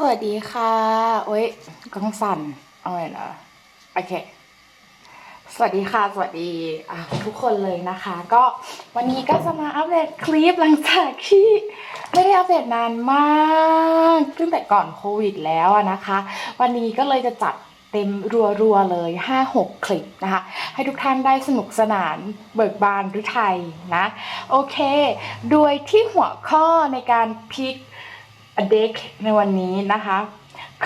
สวัสดีค่ะโอ้ยกล้องสั่นเอาไงนะโอเค สวัสดีค่ะ สวัสดีอะทุกคนเลยนะคะ ก็วันนี้ก็จะมาอัปเดตคลิปหลังจากที่ไม่ได้อัปเดตนานมากตั้งแต่ก่อนโควิดแล้วอะนะคะ วันนี้ก็เลยจะจัดเต็มรัวๆเลย 5-6 คลิปนะคะ ให้ทุกท่านได้สนุกสนานเบิกบานหรือไทยนะ โอเค โดยที่หัวข้อในการพิก เด็กในวันนี้นะคะ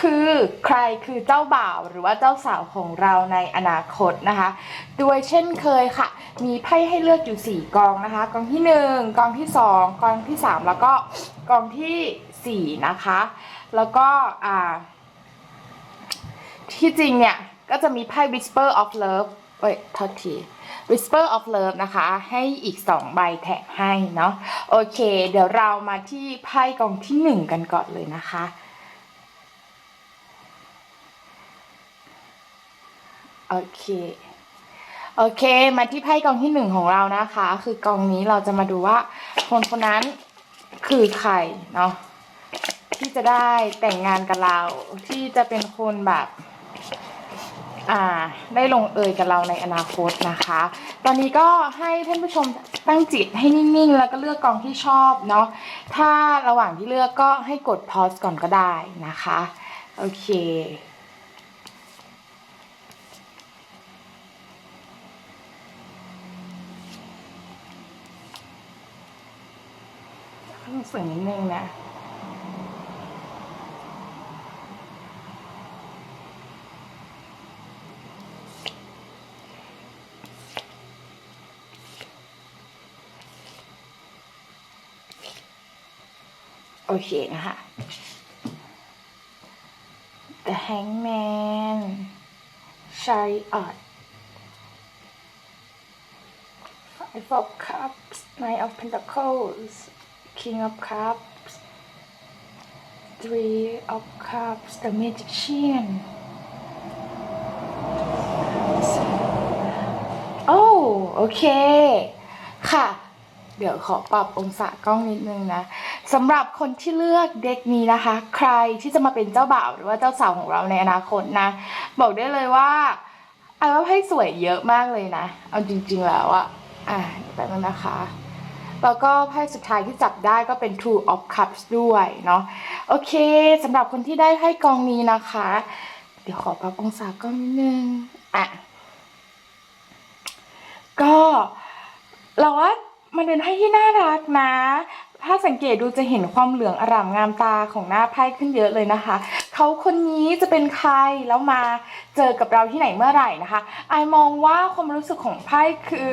คือใครคือเจ้าบ่าวหรือว่าเจ้าสาวของเราในอนาคตนะคะโดยเช่นเคยค่ะ มีไพ่ให้เลือกอยู่ 4 กองนะคะ กองที่ 1 กองที่ 2 กองที่ 3 แล้วก็กองทีสี่4 นะคะ แล้วก็อ่าที่จริงเนี่ย ก็จะมีไพ่ Whisper of Love เอ้ยโทษที Whisper of Love นะคะ ให้อีก 2 ใบแถมให้เนาะโอเค เดี๋ยวเรามาที่ไพ่กองที่ 1 กันก่อนเลยนะคะโอเคโอเค มาที่ไพ่กองที่หนึ่งของเรานะคะ คือกองนี้เราจะมาดูว่า คนคนนั้นคือใครเนาะที่จะได้แต่งงานกับเราที่จะเป็นคนแบบ ได้ลงเอยกับเราในอนาคตนะคะ ตอนนี้ก็ให้ท่านผู้ชมตั้งจิตให้นิ่งๆ แล้วก็เลือกกองที่ชอบเนาะถ้าระหว่างที่เลือกก็ให้กดพอสก่อนก็ได้นะคะ โอเคต้องเสียงนิดนึงนะ โอเคนะคะ The Hangman Chariot Five of Cups Knight of Pentacles King of Cups Three of Cups The Magician โอ้โอเค ค่ะ เดี๋ยวขอปรับองศากล้องนิดนึงนะสำหรับคนที่เลือกเด็กนี้นะคะ ใครที่จะมาเป็นเจ้าบ่าวหรือว่าเจ้าสาวของเราในอนาคตนะ บอกได้เลยว่าไอ้ว่าไพ่สวยเยอะมากเลยนะ เอาจริง ๆ แล้วอะอะแป๊บนึงนะคะแล้วก็ไพ่สุดท้ายที่จับได้ก็เป็น Two of Cups ด้วยเนาะโอเคสำหรับคนที่ได้ไพ่กองนี้นะคะ เดี๋ยวขอปรับองศากล้องนิดนึงอะก็เราว่า มันเป็นไพ่ที่น่ารักนะ ถ้าสังเกตดูจะเห็นความเหลืองอร่ามงามตาของหน้าไพ่ขึ้นเยอะเลยนะคะ เขาคนนี้จะเป็นใครแล้วมาเจอกับเราที่ไหนเมื่อไหร่นะคะ ไอมองว่าความรู้สึกของไพ่คือ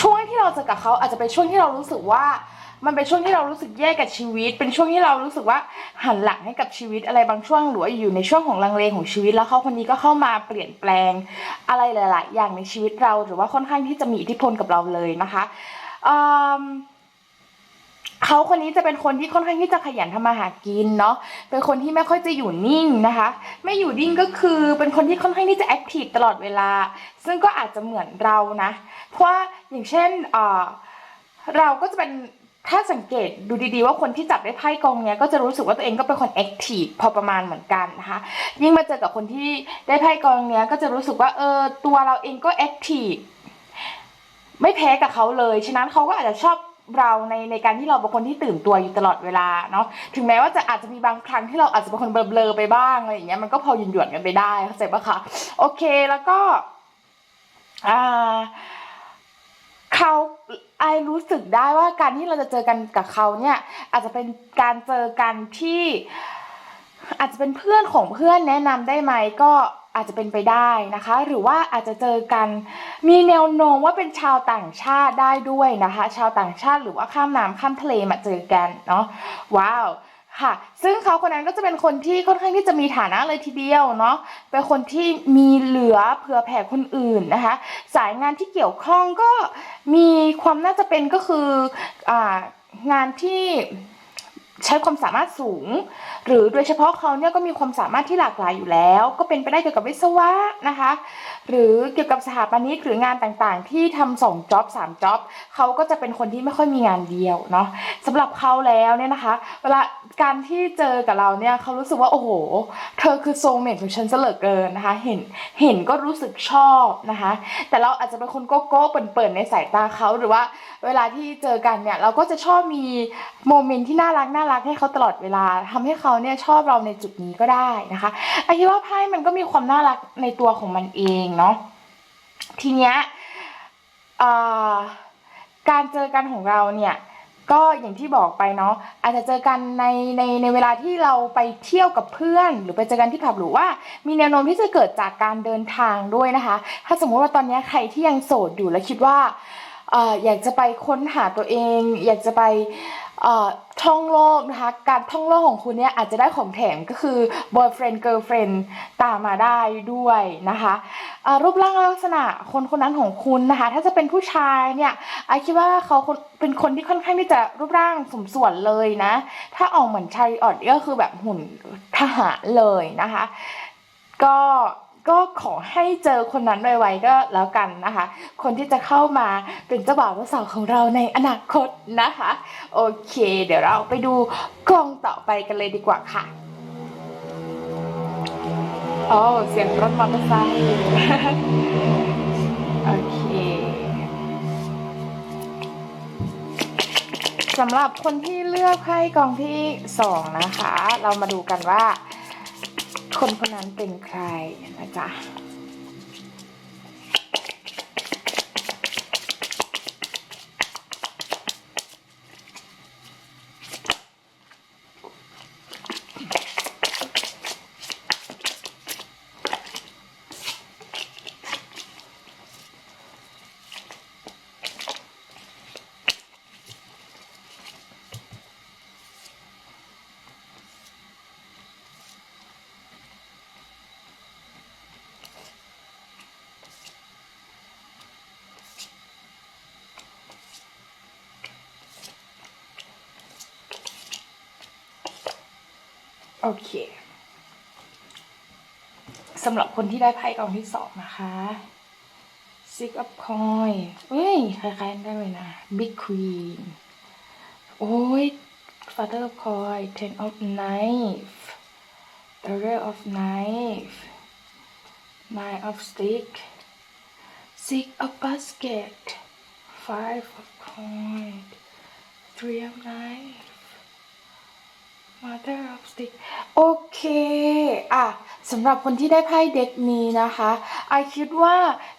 ช่วงที่เราเจอกับเขาอาจจะเป็นช่วงที่เรารู้สึกว่ามันเป็นช่วงที่เรารู้สึกแย่กับชีวิต เป็นช่วงที่เรารู้สึกว่าหันหลังให้กับชีวิตอะไรบางช่วงหรืออยู่ในช่วงของลังเลของชีวิต แล้วเขาคนนี้ก็เข้ามาเปลี่ยนแปลงอะไรหลาย ๆ อย่างในชีวิตเรา หรือว่าค่อนข้างที่จะมีอิทธิพลกับเราเลยนะคะ เขาคนนี้จะเป็นคนที่ค่อนข้างที่จะขยันทำมาหากินเนาะ เป็นคนที่ไม่ค่อยจะอยู่นิ่งนะคะ ไม่อยู่นิ่งก็คือเป็นคนที่ค่อนข้างที่จะแอคทีฟตลอดเวลา ซึ่งก็อาจจะเหมือนเรานะ เพราะว่าอย่างเช่นเอ่อเราก็จะเป็นถ้าสังเกตดูดีๆว่าคนที่จับได้ไพ่กองเนี้ยก็จะรู้สึกว่าตัวเองก็เป็นคนแอคทีฟพอประมาณเหมือนกันนะคะยิ่งมาเจอกับคนที่ได้ไพ่กองเนี้ยก็จะรู้สึกว่าเออตัวเราเองก็แอคทีฟ ไม่แพ้กับเขาเลย ฉะนั้นเขาก็อาจจะชอบเราในในการที่เราเป็นคนที่ตื่นตัวอยู่ตลอดเวลาเนาะถึงแม้ว่าจะอาจจะมีบางครั้งที่เราอาจจะเป็นคนเบลอๆไปบ้างอะไรอย่างเงี้ยมันก็พอหยุ่นหยวนกันไปได้เข้าใจปะคะโอเคแล้วก็อ่าเขาไอรู้สึกได้ว่าการที่เราจะเจอกันกับเขาเนี่ย อาจจะเป็นการเจอกันที่ อาจจะเป็นเพื่อนของเพื่อนแนะนำได้ไหมก็ อาจจะเป็นไปได้นะคะ หรือว่าอาจจะเจอกันมีแนวโน้มว่าเป็นชาวต่างชาติได้ด้วยนะคะ ชาวต่างชาติหรือว่าข้ามน้ำข้ามทะเลมาเจอกันเนาะว้าวค่ะซึ่งเขาคนนั้นก็จะเป็นคนที่ค่อนข้างที่จะมีฐานะเลยทีเดียวเนาะเป็นคนที่มีเหลือเผื่อแผ่คนอื่นนะคะ สายงานที่เกี่ยวข้องก็มีความน่าจะเป็นก็คือองานที่ ใช้ความสามารถสูง หรือโดยเฉพาะเขาเนี่ยก็มีความสามารถที่หลากหลายอยู่แล้ว ก็เป็นไปได้เกี่ยวกับวิศวะนะคะ หรือเกี่ยวกับสถาปนิกหรืองานต่างๆ ที่ทำสองจ็อบสามจ็อบเขาก็จะเป็นคนที่ไม่ค่อยมีงานเดียวเนาะสำหรับเขาแล้วเนี่ยนะคะ เวลา การที่เจอกับเราเนี่ยเขารู้สึกว่าโอ้โห เธอคือโซลเมทของฉันเหลือเกินนะคะ เห็นเห็นก็รู้สึกชอบนะคะ แต่เราอาจจะเป็นคนโก้โก้เปิ่นๆในสายตาเขาหรือว่าเวลาที่เจอกันเนี่ยเราก็จะชอบมีโมเมนต์ที่น่ารักน่ารักให้เขาตลอดเวลาทำให้เขาเนี่ยชอบเราในจุดนี้ก็ได้นะคะไอคิดว่าไพ่มันก็มีความน่ารักในตัวของมันเองเนาะทีเนี้ยอ่าการเจอกันของเราเนี่ย ก็อย่างที่บอกไปเนาะอาจจะเจอกันในในในเวลาที่เราไปเที่ยวกับเพื่อน หรือไปเจอกันที่ผับหรือว่า มีแนวโน้มที่จะเกิดจากการเดินทางด้วยนะคะ ถ้าสมมุติว่าตอนนี้ใครที่ยังโสดอยู่และคิดว่าออยากจะไปค้นหาตัวเอง อยากจะไป ท่องโลกนะคะการท่องโลกของคุณเนี่ยอาจจะได้ของแถมก็คือ boyfriend girlfriend ตามมาได้ด้วยนะคะรูปร่างลักษณะคนคนนั้นของคุณนะคะ ถ้าจะเป็นผู้ชายเนี่ยไอคิดว่าเขาเป็นคนที่ค่อนข้างที่จะรูปร่างสมส่วนเลยนะ ถ้าออกเหมือนชาริออตก็คือแบบหุ่นทหารเลยนะคะ ก็ ก็ขอให้เจอคนนั้นไวๆก็แล้วกันนะคะ คนที่จะเข้ามาเป็นเจ้าบ่าวเจ้าสาวของเราในอนาคตนะคะ โอเค เดี๋ยวเราไปดูกล้องต่อไปกันเลยดีกว่าค่ะโอ้เสียงรถมอเตอร์ไซค์โอเคสำหรับคนที่เลือกไพ่กองที่สองนะคะ เรามาดูกันว่า คนคนนั้นเป็นใครนะจ๊ะ โอเคสำหรับคนที่ได้ไพ่กองที่สองนะคะ Six of Coin เฮ้ย คล้ายๆได้เลยนะ Big Queen โอ้ย Father of Coin Ten of Knife Arrow of Knife Nine of Stick Six of Basket Five of Coin Three of Knife Mother of Stick โอเค อะสำหรับคนที่ได้ไพ่เด็กนี้นะคะไอคิดว่า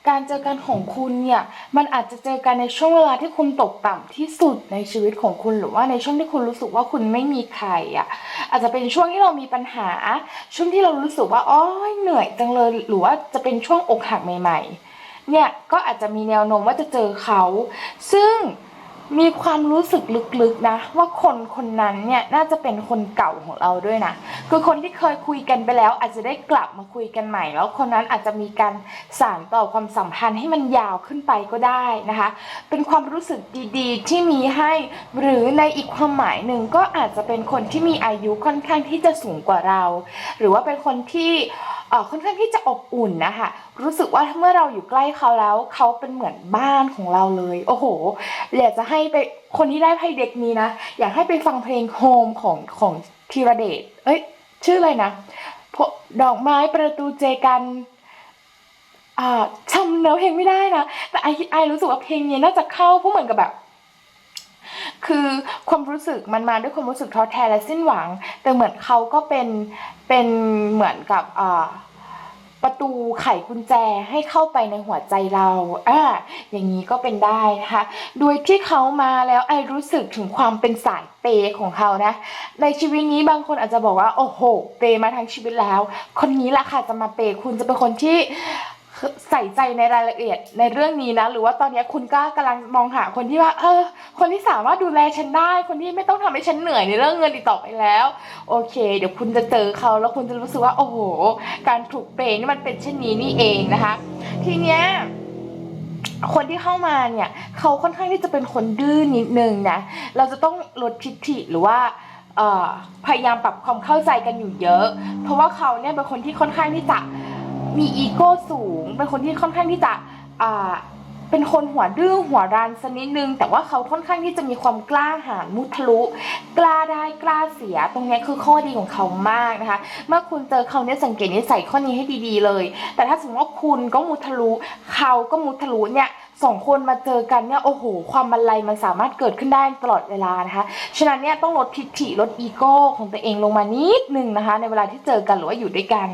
การเจอกันของคุณเนี่ย มันอาจจะเจอกันในช่วงเวลาที่คุณตกต่ำที่สุดในชีวิตของคุณหรือว่าในช่วงที่คุณรู้สึกว่าคุณไม่มีใครอะ อาจจะเป็นช่วงที่เรามีปัญหา ช่วงที่เรารู้สึกว่าอ๋อเหนื่อยจังเลย หรือว่าจะเป็นช่วงอกหักใหม่ ๆ เนี่ยก็อาจจะมีแนวโน้มว่าจะเจอเขา ซึ่ง มีความรู้สึกลึกๆนะ ว่าคนคนนั้นเนี่ยน่าจะเป็นคนเก่าของเราด้วยนะ คือคนที่เคยคุยกันไปแล้ว อาจจะได้กลับมาคุยกันใหม่ แล้วคนนั้นอาจจะมีการสานต่อความสัมพันธ์ให้มันยาวขึ้นไปก็ได้นะคะ เป็นความรู้สึกดีๆ ที่มีให้ หรือในอีกความหมายหนึ่งก็อาจจะเป็นคนที่มีอายุค่อนข้างที่จะสูงกว่าเรา หรือว่าเป็นคนที่เอ่อค่อนข้างที่จะอบอุ่นนะคะรู้สึกว่าเมื่อเราอยู่ใกล้เขาแล้ว เขาเป็นเหมือนบ้านของเราเลย โอ้โหอยากจะใให้ไปคนที่ได้ไพ่เด็กนี้นะ อยากให้ไปฟังเพลงโฮมของของธีรเดชเอ้ย ชื่ออะไรนะดอกไม้ประตูเจกันอ่าจำเนื้อเพลงไม่ได้นะ แต่ไอไอรู้สึกว่าเพลงนี้น่าจะเข้าเพราะเหมือนกับแบบ คือความรู้สึกมันมาด้วยความรู้สึกท้อแท้และสิ้นหวัง แต่เหมือนเขาก็เป็นเป็นเหมือนกับอ่า ประตูไขกุญแจให้เข้าไปในหัวใจเราอ่าอย่างนี้ก็เป็นได้นะคะ โดยที่เขามาแล้วไอรู้สึกถึงความเป็นสายเปของเขานะ ในชีวิตนี้บางคนอาจจะบอกว่า โอ้โห เปมาทั้งชีวิตแล้ว คนนี้แหละค่ะจะมาเปคุณจะเป็นคนที่ ใส่ใจในรายละเอียดในเรื่องนี้นะ หรือว่าตอนนี้คุณก็กำลังมองหาคนที่ว่า เออ คนที่สามารถดูแลฉันได้ คนที่ไม่ต้องทำให้ฉันเหนื่อยในเรื่องเงินอีกต่อไปแล้ว โอเค เดี๋ยวคุณจะเจอเขาแล้วคุณจะรู้สึกว่า โอ้โห การถูกเปย์นี่มันเป็นเช่นนี้นี่เองนะคะ ทีเนี้ยคนที่เข้ามาเนี่ย เขาค่อนข้างที่จะเป็นคนดื้อนิดนึงนะ เราจะต้องลดทิฐิหรือว่าพยายามปรับความเข้าใจกันอยู่เยอะ เพราะว่าเขาเนี่ยเป็นคนที่ค่อนข้างที่จะ มีอีโก้สูง เป็นคนที่ค่อนข้างที่จะอ่าเป็นคนหัวดื้อหัวรันสักนิดนึง แต่ว่าเขาค่อนข้างที่จะมีความกล้าหาญมุทะลุ กล้าได้กล้าเสีย ตรงนี้คือข้อดีของเขามากนะคะ เมื่อคุณเจอเขาเนี่ยสังเกตนิสัยข้อนี้ให้ดีๆเลย แต่ถ้าสมมติว่าคุณก็มุทะลุ เขาก็มุทะลุเนี่ย สองคนมาเจอกันเนี่ยโอ้โห ความบันไลมันสามารถเกิดขึ้นได้ตลอดเวลานะคะฉะนั้นเนี่ยต้องลดทิฐิลดอีโก้ของตัวเองลงมานิดนึงนะคะ ในเวลาที่เจอกันหรือว่าอยู่ด้วยกัน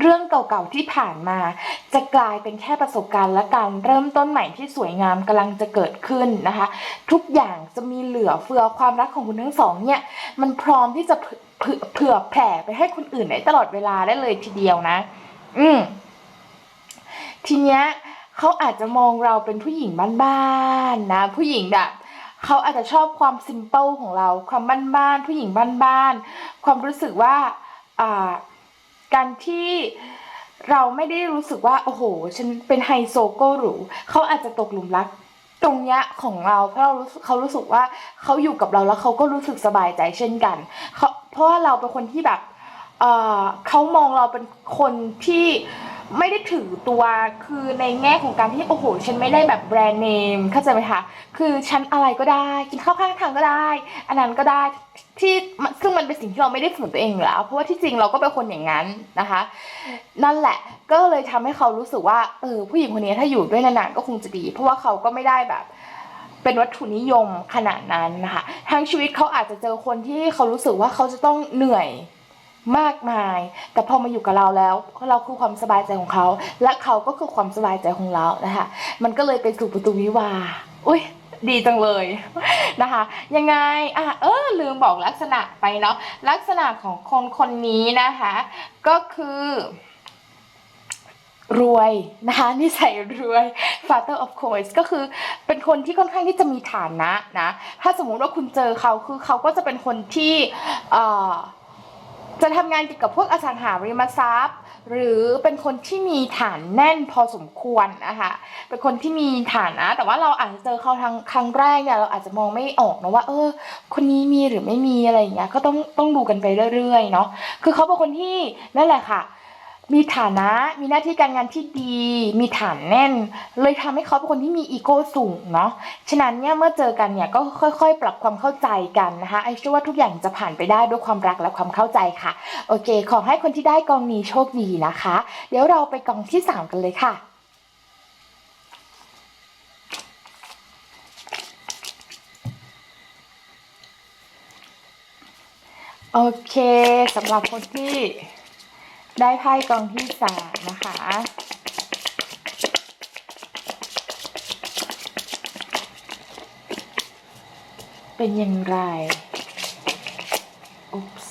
เรื่องเก่าๆที่ผ่านมา จะกลายเป็นแค่ประสบการณ์ และการเริ่มต้นใหม่ที่สวยงามกำลังจะเกิดขึ้นนะคะ ทุกอย่างจะมีเหลือเฟือความรักของคุณทั้งสองเนี่ยมันพร้อมที่จะเผื่อเผื่อเผื่อแผ่ไปให้คนอื่นได้ตลอดเวลาได้เลยทีเดียวนะ อืมทีเนี้ย เขาอาจจะมองเราเป็นผู้หญิงบ้านๆนะ ผู้หญิงแบบเขาอาจจะชอบความซิมเ l ิลของเรา ความบ้านๆผู้หญิงบ้านๆความรู้สึกว่าอ่าการที่เราไม่ได้รู้สึกว่า โอ้โห ฉันเป็นไฮโซโก็หรูเขาอาจจะตกหลุมรักตรงเนี้ยของเราเพราะเรารู้เขารู้สึกว่าเขาอยู่กับเราแล้วเขาก็รู้สึกสบายใจเช่นกันเขาเพราะว่าเราเป็นคนที่แบบเออเขามองเราเป็นคนที่ ไม่ได้ถือตัวคือในแง่ของการที่โอ้โห ฉันไม่ได้แบบแบรนด์เนมเข้าใจไหมคะคือฉันอะไรก็ได้กินข้าวข้างทางก็ได้ อันนั้นก็ได้ที่ซึ่งมันเป็นสิ่งที่เราไม่ได้ฝืนตัวเองอยู่แล้ว เพราะว่าที่จริงเราก็เป็นคนอย่างนั้นนะคะ นั่นแหละก็เลยทำให้เขารู้สึกว่าเออผู้หญิงคนนี้ถ้าอยู่ด้วยนานๆก็คงจะดี เพราะว่าเขาก็ไม่ได้แบบเป็นวัตถุนิยมขนาดนั้นนะคะทั้งชีวิตเขาอาจจะเจอคนที่เขารู้สึกว่าเขาจะต้องเหนื่อย มากมาย แต่พอมาอยู่กับเราแล้วเราคือความสบายใจของเขา และเขาก็คือความสบายใจของเรานะคะมันก็เลยไปสู่ประตูวิวาอุ้ยดีจังเลยนะคะ ยังไงอะเออลืมบอกลักษณะไปเนาะลักษณะของคนคนนี้นะคะ ก็คือรวยนะคะนิสัยรวย father of course ก็คือเป็นคนที่ค่อนข้างที่จะมีฐานะนะ ถ้าสมมุติว่าคุณเจอเขาคือเขาก็จะเป็นคนที่เอ่อ จะทำงานเกี่ยวกับพวกอสังหาริมทรัพย์ หรือเป็นคนที่มีฐานแน่นพอสมควรนะคะเป็นคนที่มีฐานะ แต่ว่าเราอาจจะเจอเขาทางครั้งแรกเนี่ยเราอาจจะมองไม่ออกนะว่า เออ คนนี้มีหรือไม่มีอะไรอย่างเงี้ยก็ต้องต้องดูกันไปเรื่อยๆเนาะคือเขาเป็นคนที่นั่นแหละค่ะ มีฐานะมีหน้าที่การงานที่ดี มีฐานแน่น เลยทำให้เขาเป็นคนที่มีอีโก้สูงเนาะฉะนั้นเนี่ยเมื่อเจอกันเนี่ยก็ค่อยๆ ปรับความเข้าใจกันนะคะไอเชื่อว่าทุกอย่างจะผ่านไปได้ด้วยความรักและความเข้าใจค่ะ โอเค ขอให้คนที่ได้กองนี้โชคดีนะคะ เดี๋ยวเราไปกองที่สามกันเลยค่ะโอเคสำหรับคนที่ ได้ไพ่กองที่สามนะคะ เป็นอย่างไร Oops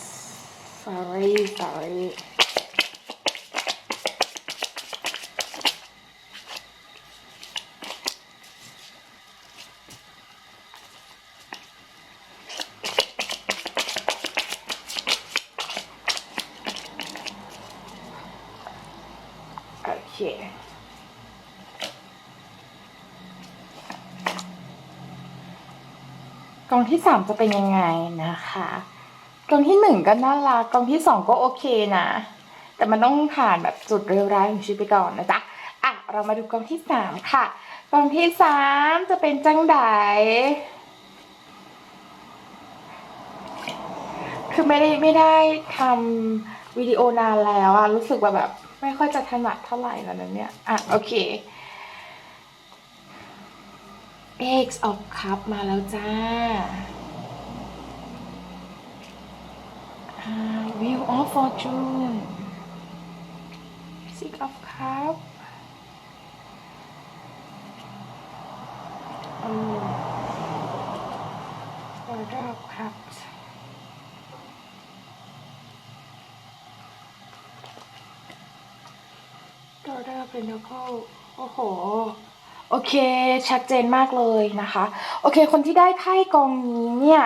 sorry sorry โอเค ก องที่สามจะเป็นยังไงนะคะกองที่หนึ่งก็น่ารักกองที่สองก็โอเคนะ แต่มันต้องผ่านแบบจุดเร็วร้ายของชีวิตไปก่อนนะจ๊ะอะเรามาดูกองที่สามค่ะกองที่สามจะเป็นจังไดคือไม่ได้ไม่ได้ทำวิดีโอนานแล้วอะรู้สึกว่าแบบ ไม่ค่อยจะถนัดเท่าไหร่แล้วนะเนี่ยอะโอเค X of Cup มาแล้วจ้าอ่า Wheel of Fortune Six of Cup อืม Order of Cups ดอเดอร์เป็นโคโอ้โห โอเค ชัดเจนมากเลยนะคะ โอเค คนที่ได้ไพ่กองนี้เนี่ย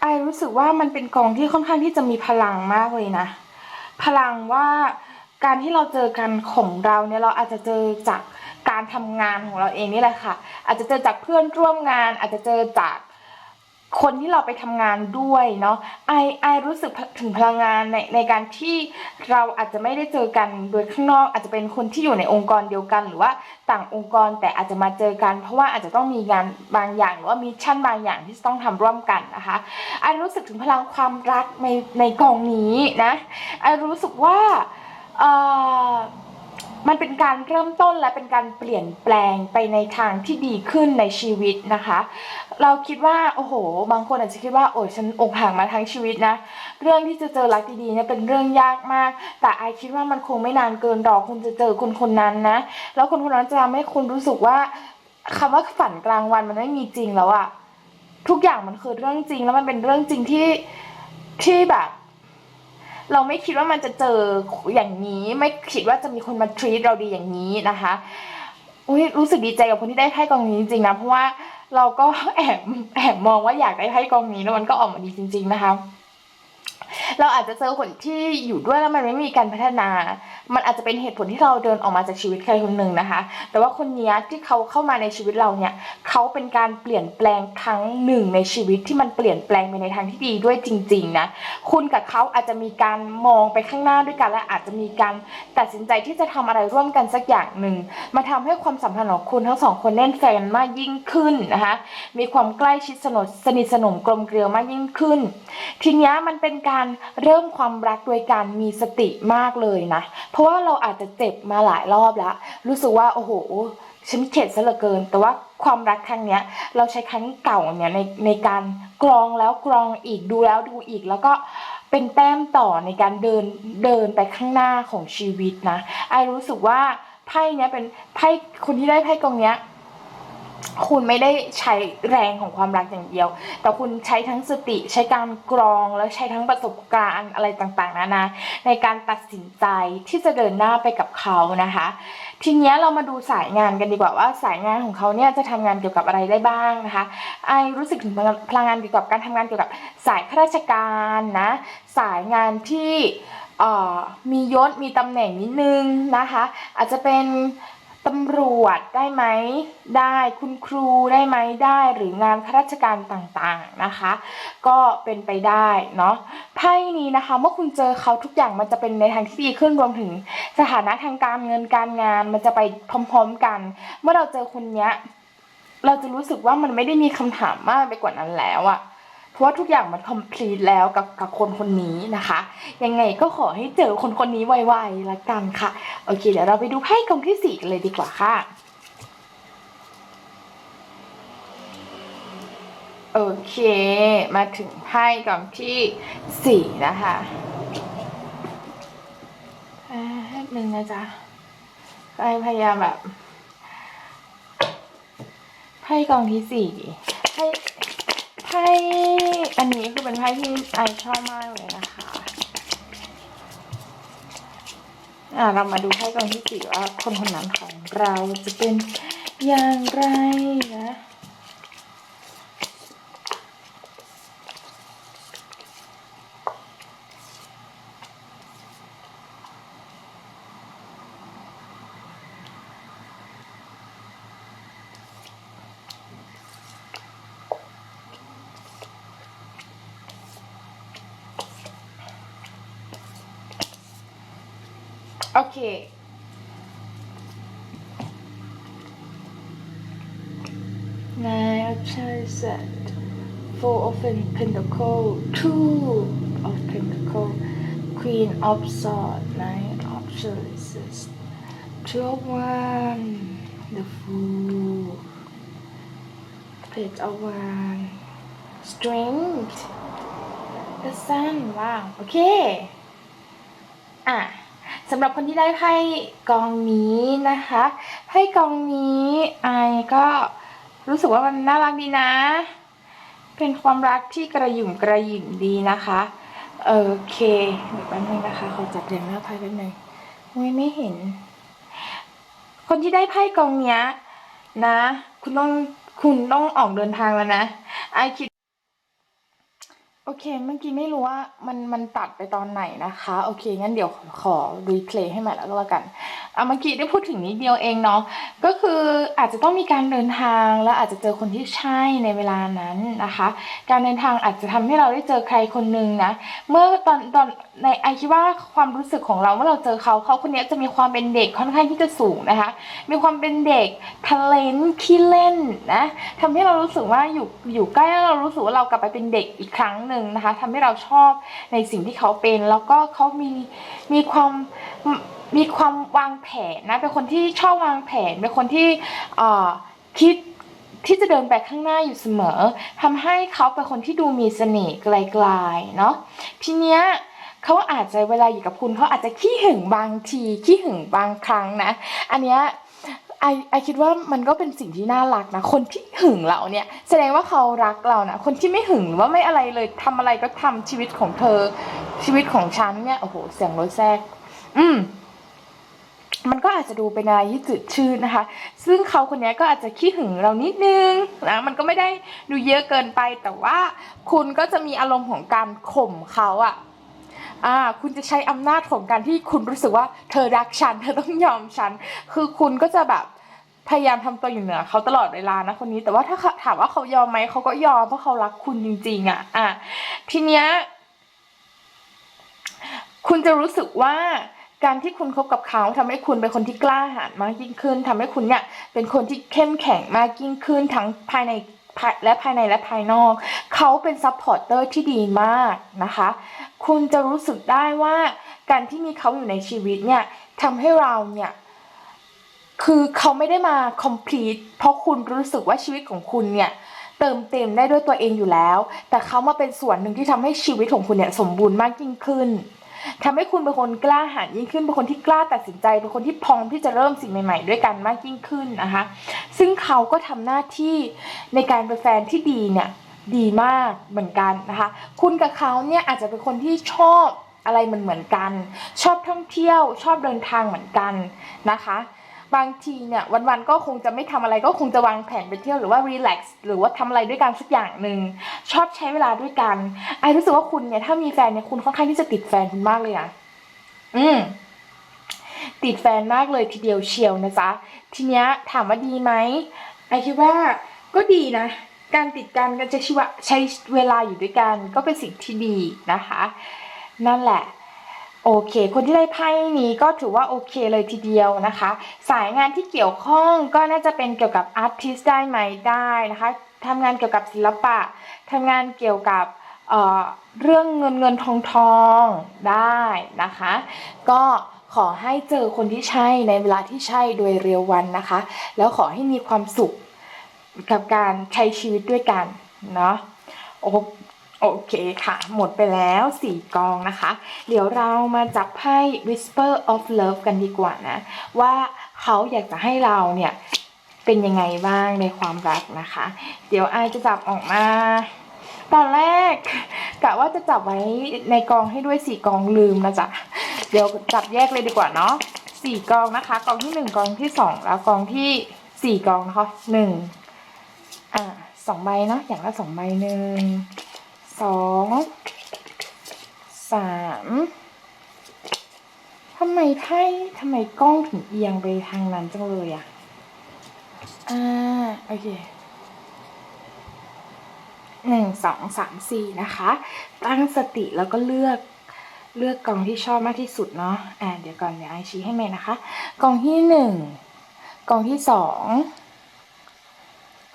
ไอรู้สึกว่ามันเป็นกองที่ค่อนข้างที่จะมีพลังมากเลยนะ พลังว่าการที่เราเจอกันของเราเนี่ยเราอาจจะเจอจากการทำงานของเราเองนี่แหละค่ะ อาจจะเจอจากเพื่อนร่วมงาน อาจจะเจอจาก คนที่เราไปทำงานด้วยเนาะไอไอรู้สึกถึงพลังงานในในการที่เราอาจจะไม่ได้เจอกันโดยข้างนอกอาจจะเป็นคนที่อยู่ในองค์กรเดียวกัน หรือว่าต่างองค์กรแต่อาจจะมาเจอกัน เพราะว่าอาจจะต้องมีงานบางอย่าง หรือว่ามีชั่นบางอย่างที่ต้องทำร่วมกันนะคะไอรู้สึกถึงพลังความรักในในกองนี้นะไอรู้สึกว่าเอ่อ มันเป็นการเริ่มต้นและเป็นการเปลี่ยนแปลงไปในทางที่ดีขึ้นในชีวิตนะคะ เราคิดว่าโอ้โห บางคนอาจจะคิดว่าโอ้ยฉันอกหักมาทั้งชีวิตนะ เรื่องที่จะเจอรักดีๆเนี่ยเป็นเรื่องยากมาก แต่ไอคิดว่ามันคงไม่นานเกินรอคุณจะเจอคนคนนั้นนะ แล้วคนคนนั้นจะทำให้คุณรู้สึกว่าคำว่าฝันกลางวันมันไม่มีจริงแล้วอะทุกอย่างมันคือเรื่องจริงแล้วมันเป็นเรื่องจริงที่ที่แบบ เราไม่คิดว่ามันจะเจออย่างนี้ ไม่คิดว่าจะมีคนมาทรีตเราดีอย่างนี้นะคะอุ้ยรู้สึกดีใจกับคนที่ได้ไพ่กองนี้จริงๆนะเพราะว่าเราก็แอบแอบมองว่าอยากได้ไพ่กองนี้แล้วมันก็ออกมาดีจริง ๆนะคะ เราอาจจะเจอคนที่อยู่ด้วยแล้วมันไม่มีการพัฒนา มันอาจจะเป็นเหตุผลที่เราเดินออกมาจากชีวิตใครคนหนึ่งนะคะ แต่ว่าคนนี้ที่เขาเข้ามาในชีวิตเราเนี่ยเขาเป็นการเปลี่ยนแปลงครั้งหนึ่งในชีวิตที่มันเปลี่ยนแปลงไปในทางที่ดีด้วยจริง ๆนะคุณกับเขาอาจจะมีการมองไปข้างหน้าด้วยกัน และอาจจะมีการตัดสินใจที่จะทำอะไรร่วมกันสักอย่างหนึ่งมาทำให้ความสัมพันธ์ของคุณทั้งสองคนแน่นแฟนมากยิ่งขึ้นนะคะ มีความใกล้ชิดสนทสนิทสนมกลมเกลียวมากยิ่งขึ้น ทีนี้มันเป็นการเริ่มความรักโดยการมีสติมากเลยนะ เพราะว่าเราอาจจะเจ็บมาหลายรอบแล้ว รู้สึกว่าโอ้โหฉันเข็ดซะเหลือเกิน แต่ว่าความรักครั้งเนี้ย เราใช้ครั้งเก่าเนี่ยในในการกรองแล้วกรองอีกดูแล้วดูอีกแล้วก็เป็นแต้มต่อในการเดินเดินไปข้างหน้าของชีวิตนะไอรู้สึกว่าไพ่เนี้ยเป็นไพ่คนที่ได้ไพ่กองเนี้ย คุณไม่ได้ใช้แรงของความรักอย่างเดียว แต่คุณใช้ทั้งสติใช้การกรองแล้วใช้ทั้งประสบการณ์อะไรต่างๆนานาในการตัดสินใจที่จะเดินหน้าไปกับเขานะคะ ทีนี้เรามาดูสายงานกันดีกว่าว่าสายงานของเขาเนี่ยจะทำงานเกี่ยวกับอะไรได้บ้างนะคะไอรู้สึกถึงพลังงานเกี่ยวกับการทำงานเกี่ยวกับสายข้าราชการนะสายงานที่มียศมีตำแหน่งนิดนึงนะคะ อาจจะเป็น ตำรวจได้ไหมได้คุณครูได้ไหมได้หรืองานข้าราชการต่างๆนะคะ ก็เป็นไปได้เนาะไพ่นี้นะคะเมื่อคุณเจอเขาทุกอย่างมันจะเป็นในทางที่ดีขึ้นรวมถึงสถานะทางการเงินการงาน มันจะไปพร้อมๆกัน เมื่อเราเจอคนเนี้ย เราจะรู้สึกว่ามันไม่ได้มีคำถามมากไปกว่านั้นแล้วอะ เพราะว่าทุกอย่างมัน complete แล้วกับกับคนคนนี้นะคะ ยังไงก็ขอให้เจอคนคนนี้ไวๆละกันค่ะ โอเค เดี๋ยวเราไปดูไพ่กองที่สี่กันเลยดีกว่าค่ะโอเค มาถึงไพ่กองที่สี่นะคะแป๊บนึงนะจ๊ะไพ่พยายามแบบไพ่กองที่สี่ไพ่ ไพ่อันนี้คือเป็นไพ่ที่ไอชอบมากเลยนะคะ อ่าเรามาดูไพ่กองที่สี่ว่าคนคนนั้นของเราจะเป็นอย่างไรนะ okay. Nine of sand four of pentacle two of pentacle queen of swords. nine of swords two of one. The fool. Page of one. Strength. The sun. Wow. Okay. Ah. สำหรับคนที่ได้ไพ่กองนี้นะคะไพ่กองนี้ไอก็รู้สึกว่ามันน่ารักดีนะ เป็นความรักที่กระหยุ่มกระหยิ่มดีนะคะโอเคเดี๋ยวแป๊บนึงนะคะขอจัดเรียงหน้าไพ่แป๊บนึงโอ้ยไม่เห็น คนที่ได้ไพ่กองเนี้ยนะ คุณต้องคุณต้องออกเดินทางแล้วนะไอคิด โอเค เมื่อกี้ไม่รู้ว่ามันมันตัดไปตอนไหนนะคะ โอเค งั้นเดี๋ยวขอขอรีเพลย์ให้ใหม่แล้วก็แล้วกันเอะเมื่อกี้ได้พูดถึงนิดเดียวเองเนาะ ก็คืออาจจะต้องมีการเดินทางแล้วอาจจะเจอคนที่ใช่ในเวลานั้นนะคะ การเดินทางอาจจะทำให้เราได้เจอใครคนหนึ่งนะ เมื่อตอนตอนในไอคิดว่าความรู้สึกของเราเมื่อเราเจอเขาเขาคนนี้จะมีความเป็นเด็กค่อนข้างที่จะสูงนะคะ มีความเป็นเด็กทะเลนขี้เล่นนะทำให้เรารู้สึกว่าอยู่อยู่ใกล้แล้วเรารู้สึกว่าเรากลับไปเป็นเด็กอีกครั้งหนึ่งนะคะทำให้เราชอบในสิ่งที่เขาเป็น แล้วก็เขามีมีความมีความวางแผนนะเป็นคนที่ชอบวางแผนเป็นคนที่อ่อคิดที่จะเดินไปข้างหน้าอยู่เสมอทำให้เขาเป็นคนที่ดูมีเสน่ห์ไกลๆเนาะทีเนี้ยเขาอาจจะเวลาอยู่กับคุณเขาอาจจะขี้หึงบางทีขี้หึงบางครั้งนะ อันเนี้ย อไอคิดว่ามันก็เป็นสิ่งที่น่ารักนะ คนที่หึงเราเนี่ย แสดงว่าเขารักเรานะคนที่ไม่หึงหรือว่าไม่อะไรเลยทำอะไรก็ทำชีวิตของเธอ ชีวิตของฉันเนี่ยโอ้โหเสียงรถแทรก อืมมันก็อาจจะดูเป็นอะไรที่จืดชืดนะคะ ซึ่งเขาคนนี้ก็อาจจะขี้หึงเรานิดนึงนะ มันก็ไม่ได้ดูเยอะเกินไป แต่ว่าคุณก็จะมีอารมณ์ของการข่มเขาอะอ่า คุณจะใช้อำนาจของการที่คุณรู้สึกว่า เธอรักฉัน เธอต้องยอมฉัน คือคุณก็จะแบบ พยายามทำตัวอยู่เหนือเขาตลอดเวลานะคนนี้ แต่ว่าถ้าถามว่าเขายอมไหมเขาก็ยอมเพราะเขารักคุณจริง ๆ อะ อะทีเนี้ยคุณจะรู้สึกว่าการที่คุณคบกับเขาทำให้คุณเป็นคนที่กล้าหาญมากยิ่งขึ้นทำให้คุณเนี่ยเป็นคนที่เข้มแข็งมากยิ่งขึ้นทั้งภายในและภายในและภายนอก เขาเป็นซัพพอร์เตอร์ที่ดีมากนะคะ คุณจะรู้สึกได้ว่าการที่มีเขาอยู่ในชีวิตเนี่ยทำให้เราเนี่ย คือเขาไม่ได้มา complete เพราะคุณรู้สึกว่าชีวิตของคุณเนี่ยเติมเต็มได้ด้วยตัวเองอยู่แล้ว แต่เขามาเป็นส่วนหนึ่งที่ทำให้ชีวิตของคุณเนี่ยสมบูรณ์มากยิ่งขึ้นทำให้คุณเป็นคนกล้าหาญยิ่งขึ้น เป็นคนที่กล้าตัดสินใจ เป็นคนที่พร้อมที่จะเริ่มสิ่งใหม่ๆ ด้วยกันมากยิ่งขึ้นนะคะ ซึ่งเขาก็ทำหน้าที่ในการเป็นแฟนที่ดีเนี่ยดีมากเหมือนกันนะคะ คุณกับเขาเนี่ยอาจจะเป็นคนที่ชอบอะไรเหมือนเหมือนๆกัน ชอบท่องเที่ยว ชอบเดินทางเหมือนกันนะคะ บางทีเนี่ยวันๆก็คงจะไม่ทำอะไรก็คงจะวางแผนไปเที่ยวหรือว่ารีแลกซ์หรือว่าทำอะไรด้วยกันสักอย่างหนึ่งชอบใช้เวลาด้วยกันไอรู้สึกว่าคุณเนี่ยถ้ามีแฟนเนี่ยคุณค่อนข้างที่จะติดแฟนคุณมากเลยนะอืมติดแฟนมากเลยทีเดียวเชียวนะจ๊ะทีเนี้ยถามว่าดีไหมไอคิดว่าก็ดีนะการติดกันการใช้ชีวิตใช้เวลาอยู่ด้วยกันก็เป็นสิ่งที่ดีนะคะ นั่นแหละ โอเค คนที่ได้ไพ่นี้ก็ถือว่าโอเคเลยทีเดียวนะคะ สายงานที่เกี่ยวข้องก็น่าจะเป็นเกี่ยวกับอาร์ติสได้ไหมได้นะคะทำงานเกี่ยวกับศิลปะทำงานเกี่ยวกับเเรื่องเงินเงินทองทองได้นะคะ ก็ขอให้เจอคนที่ใช่ในเวลาที่ใช่โดยเร็ววันนะคะ แล้วขอให้มีความสุขกับการใช้ชีวิตด้วยกันเนาะโอ โอเคค่ะ หมดไปแล้วสี่กองนะคะ เดี๋ยวเรามาจับไพ่ Whisper of Love กันดีกว่านะ ว่าเขาอยากจะให้เราเนี่ย เป็นยังไงบ้างในความรักนะคะ เดี๋ยวไอจะจับออกมา ตอนแรกกะว่าจะจับไว้ในกองให้ด้วยสี่กองลืมนะจ๊ะ เดี๋ยวจับแยกเลยดีกว่าเนาะสี่กองนะคะ กองที่หนึ่งกองที่สองแล้วกองที่สี่กองนะคะหนึ่งอ่าสองใบเนาะอย่างละสองใบหนึ่ง สองสามทำไมไพ่ทำไมกล้องถึงเอียงไปทางนั้นจังเลยอะอ่าโอเคหนึ่งสองสามสี่นะคะ ตั้งสติแล้วก็เลือกเลือกกล่องที่ชอบมากที่สุดเนาะอ่าเดี๋ยวก่อนเดี๋ยวไอชี้ให้เมย์นะคะ กล่องที่หนึ่งกล่องที่สอง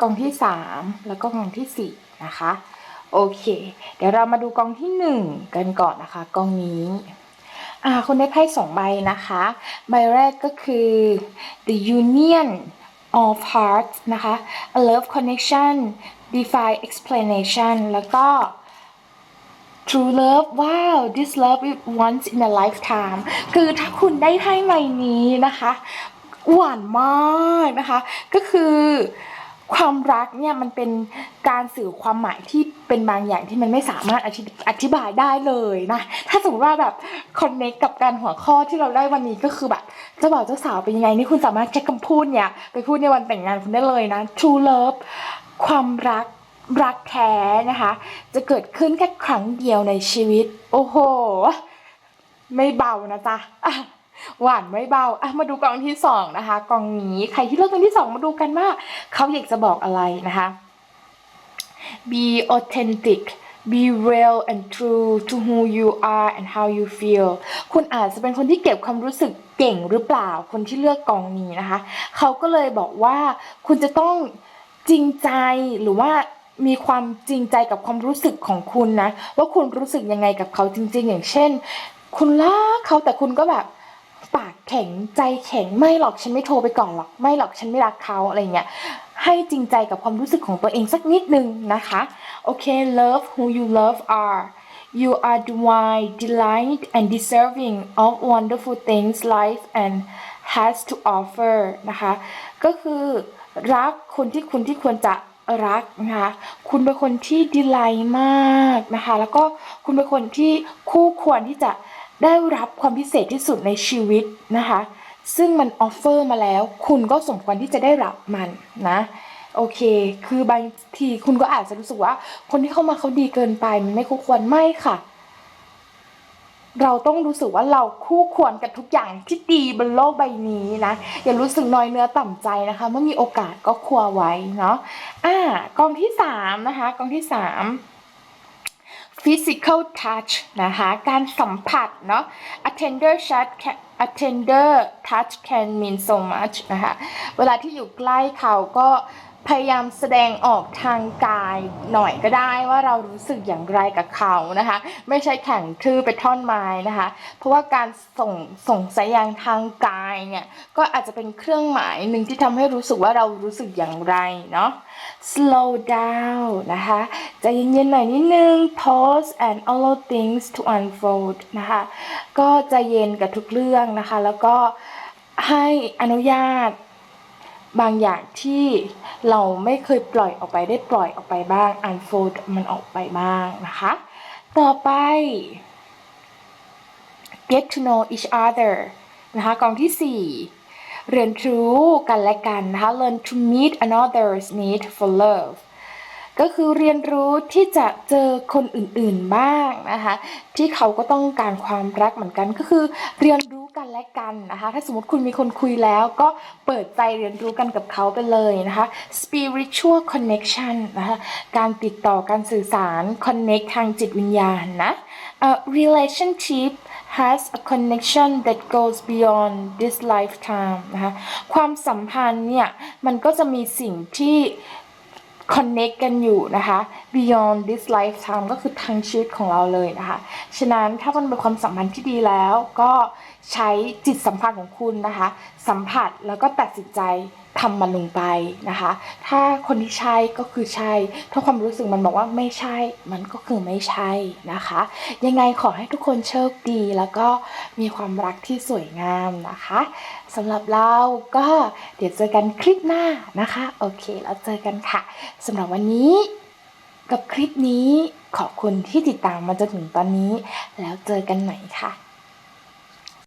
กล่องที่สามแล้วก็กล่องที่สี่นะคะ โอเค เดี๋ยวเรามาดูกองที่หนึ่งกันก่อนนะคะกองนี้อ่าคุณได้ไพ่สองใบนะคะ ใบแรกก็คือ the union of hearts นะคะ a love connection defy explanation แล้วก็ true love ว้าว this love is once in a lifetime คือถ้าคุณได้ไพ่ใบนี้นะคะ หวานมากนะคะ ก็คือ ความรักเนี่ยมันเป็นการสื่อความหมายที่เป็นบางอย่างที่มันไม่สามารถอธิบายได้เลยนะ ถ้าสมมติว่าแบบคอนเน c t กับการหัวข้อที่เราได้วันนี้ก็คือแบบเจ้าบ่าวเจ้าสาวเป็นยังไงนี่คุณสามารถใช้คำพูดเนี่ยไปพูดในวันแต่งงานคุณได้เลยนะ true love ความรักรักแท้นะคะ จะเกิดขึ้นแค่ครั้งเดียวในชีวิต โอ้โห ไม่เบานะจ๊ะ หวานไม่เบาอะมาดูกองที่สองนะคะ กองนี้ใครที่เลือกกองที่สองมาดูกันว่าเขาอยากจะบอกอะไรนะคะ be authentic be real and true to who you are and how you feel คุณอาจจะเป็นคนที่เก็บความรู้สึกเก่งหรือเปล่า คนที่เลือกกองนี้นะคะ เขาก็เลยบอกว่าคุณจะต้องจริงใจหรือว่ามีความจริงใจกับความรู้สึกของคุณนะ ว่าคุณรู้สึกยังไงกับเขาจริง ๆ อย่างเช่น คุณรักเขาแต่คุณก็แบบ ปากแข็งใจแข็งไม่หรอกฉันไม่โทรไปก่อนหรอกไม่หรอกฉันไม่รักเขาอะไรเงี้ยให้จริงใจกับความรู้สึกของตัวเองสักนิดนึงนะคะโอเค love who you love are you are divine delight and deserving of wonderful things life and has to offer นะคะก็คือรักคนที่คุณที่ควรจะรักนะคะ คุณเป็นคนที่ดีไลท์มากนะคะ แล้วก็คุณเป็นคนที่คู่ควรที่จะ ได้รับความพิเศษที่สุดในชีวิตนะคะ ซึ่งมันออฟเฟอร์มาแล้ว คุณก็สมควรที่จะได้รับมันนะโอเค คือบางทีคุณก็อาจจะรู้สึกว่า คนที่เข้ามาเขาดีเกินไปมันไม่คู่ควรไม่ค่ะ เราต้องรู้สึกว่าเราคู่ควรกับทุกอย่างที่ดีบนโลกใบนี้นะ อย่ารู้สึกน้อยเนื้อต่ำใจนะคะ เมื่อมีโอกาสก็ควรไว้เนาะอ่ากองที่สามนะคะ กองที่สาม physical touch นะคะ การสัมผัสเนาะ a tender touch can a tender touch can mean so much นะคะ เวลาที่อยู่ใกล้เขาก็ พยายามแสดงออกทางกายหน่อยก็ได้ว่าเรารู้สึกอย่างไรกับเขานะคะ ไม่ใช่แข็งทื่อไปท่อนไม้นะคะ เพราะว่าการส่งส่งสัญญาณทางกายเนี่ยก็อาจจะเป็นเครื่องหมายหนึ่งที่ทำให้รู้สึกว่าเรารู้สึกอย่างไรเนาะ slow down นะคะใจเย็นๆหน่อยนิดนึง pause and allow things to unfold นะคะก็ใจเย็นกับทุกเรื่องนะคะ แล้วก็ให้อนุญาต บางอย่างที่เราไม่เคยปล่อยออกไปได้ปล่อยออกไปบ้าง unfold มันออกไปบ้างนะคะ ต่อไป get to know each other นะคะกองที่ 4 เรียนรู้กันและกันนะคะ learn to meet another's need for love ก็คือเรียนรู้ที่จะเจอคนอื่นๆบ้างนะคะที่เขาก็ต้องการความรักเหมือนกันก็คือเรียนรู้กันและกันนะคะถ้าสมมติคุณมีคนคุยแล้วก็เปิดใจเรียนรู้กันกับเขาไปเลยนะคะ spiritual connection นะคะการติดต่อการสื่อสาร connect ทางจิตวิญญาณนะ A relationship has a connection that goes beyond this lifetime นะคะความสัมพันธ์เนี่ยมันก็จะมีสิ่งที่ คอนเน็กกันอยู่นะคะ beyond this lifetime ก็คือทั้งชีวิตของเราเลยนะคะ ฉะนั้นถ้ามันเป็นความสัมพันธ์ที่ดีแล้ว ก็ใช้จิตสัมผัสของคุณนะคะ สัมผัสแล้วก็ตัดสินใจ ทำมันลงไปนะคะ ถ้าคนที่ใช่ก็คือใช่ ถ้าความรู้สึกมันบอกว่าไม่ใช่ มันก็คือไม่ใช่นะคะ ยังไงขอให้ทุกคนโชคดีแล้วก็มีความรักที่สวยงามนะคะสำหรับเราก็เดี๋ยวเจอกันคลิปหน้านะคะ โอเคแล้วเจอกันค่ะสำหรับวันนี้ กับคลิปนี้ขอบคุณที่ติดตามมาจนถึงตอนนี้ แล้วเจอกันใหม่ค่ะ